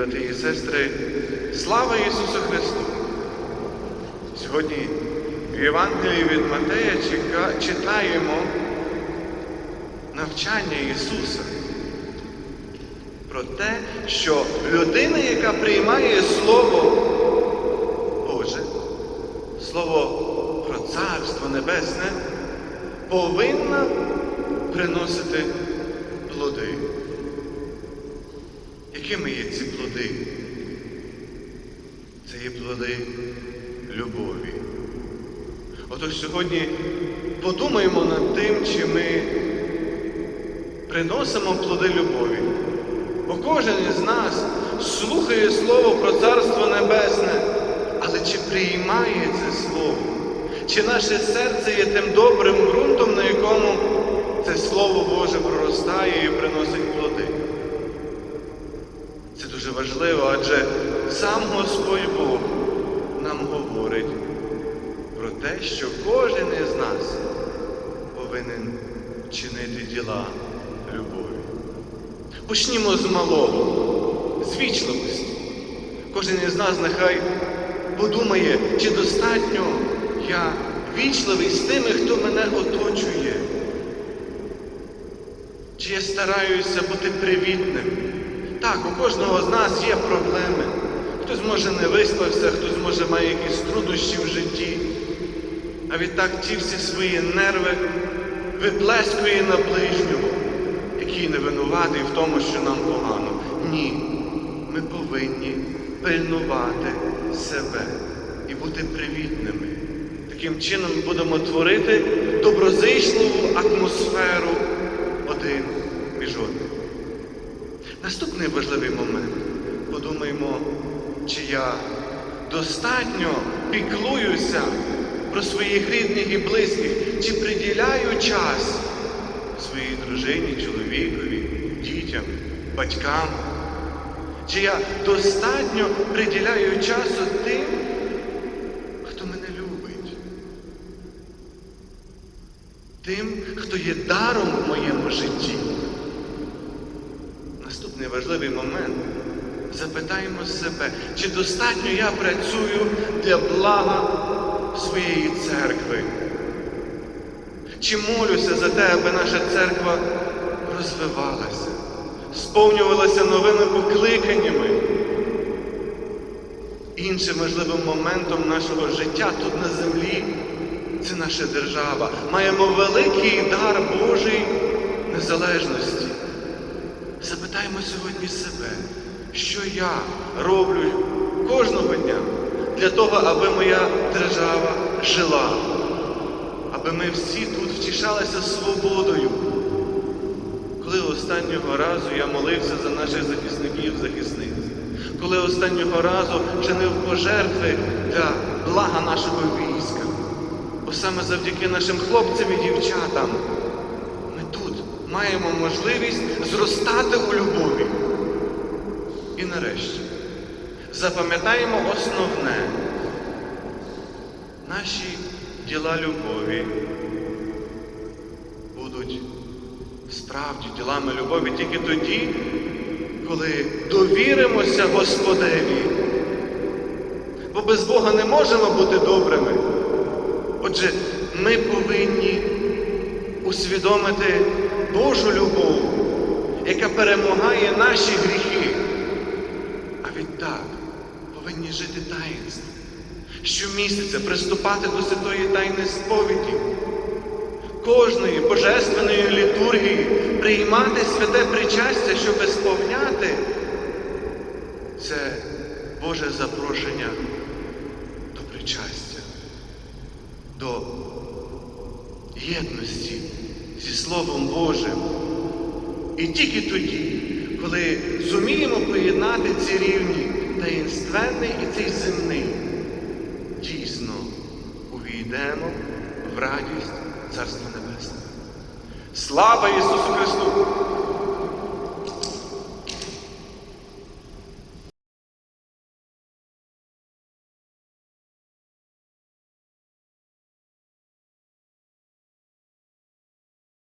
брати і сестри, слава Ісусу Христу! Сьогодні в Євангелії від Матея читаємо навчання Ісуса про те, що людина, яка приймає Слово Боже, Слово про Царство Небесне, повинна приносити плоди. Якими є ці плоди? Це є плоди любові. Отож сьогодні подумаємо над тим, чи ми приносимо плоди любові. Бо кожен із нас слухає Слово про Царство Небесне, але чи приймає це Слово? Чи наше серце є тим добрим ґрунтом, на якому це Слово Боже проростає і приносить плоди? Дуже важливо, адже сам Господь Бог нам говорить про те, що кожен із нас повинен чинити діла любові. Почнімо з малого, з вічливості. Кожен із нас нехай подумає, чи достатньо я вічливий з тими, хто мене оточує. Чи я стараюся бути привітним? Так, у кожного з нас є проблеми. Хтось може не виспався, хтось може має якісь труднощі в житті. А відтак ті всі свої нерви виплескує на ближнього, який не винуватий в тому, що нам погано. Ні, ми повинні пильнувати себе і бути привітними. Таким чином будемо творити доброзичливу атмосферу один між одним. Наступний важливий момент. Подумаємо, чи я достатньо піклуюся про своїх рідних і близьких, чи приділяю час своїй дружині, чоловікові, дітям, батькам. Чи я достатньо приділяю часу тим, хто мене любить, тим, хто є даром в моєму житті. Наступний важливий момент. Запитаємо себе, чи достатньо я працюю для блага своєї церкви? Чи молюся за те, аби наша церква розвивалася, сповнювалася новими покликаннями? Іншим важливим моментом нашого життя тут на землі це наша держава. Маємо великий дар Божий незалежності. Запитаємо сьогодні себе, що я роблю кожного дня для того, аби моя держава жила, аби ми всі тут втішалися свободою. Коли останнього разу я молився за наших захисників захисниць, коли останнього разу чинив пожертви для блага нашого війська, бо саме завдяки нашим хлопцям і дівчатам маємо можливість зростати у любові. І нарешті запам'ятаємо основне. Наші діла любові будуть справді ділами любові тільки тоді, коли довіримося Господеві. Бо без Бога не можемо бути добрими. Отже, ми повинні усвідомити Божу любов, яка перемагає наші гріхи. А відтак повинні жити таїнство. Щомісяця приступати до святої тайни сповіді, кожної божественної літургії, приймати святе причастя, щоб сповняти це Боже запрошення до причастя, до єдності зі Словом Божим. І тільки тоді, коли зуміємо поєднати ці рівні таїнственний і цей земний, дійсно увійдемо в радість Царства Небесного. Слава Ісусу Христу!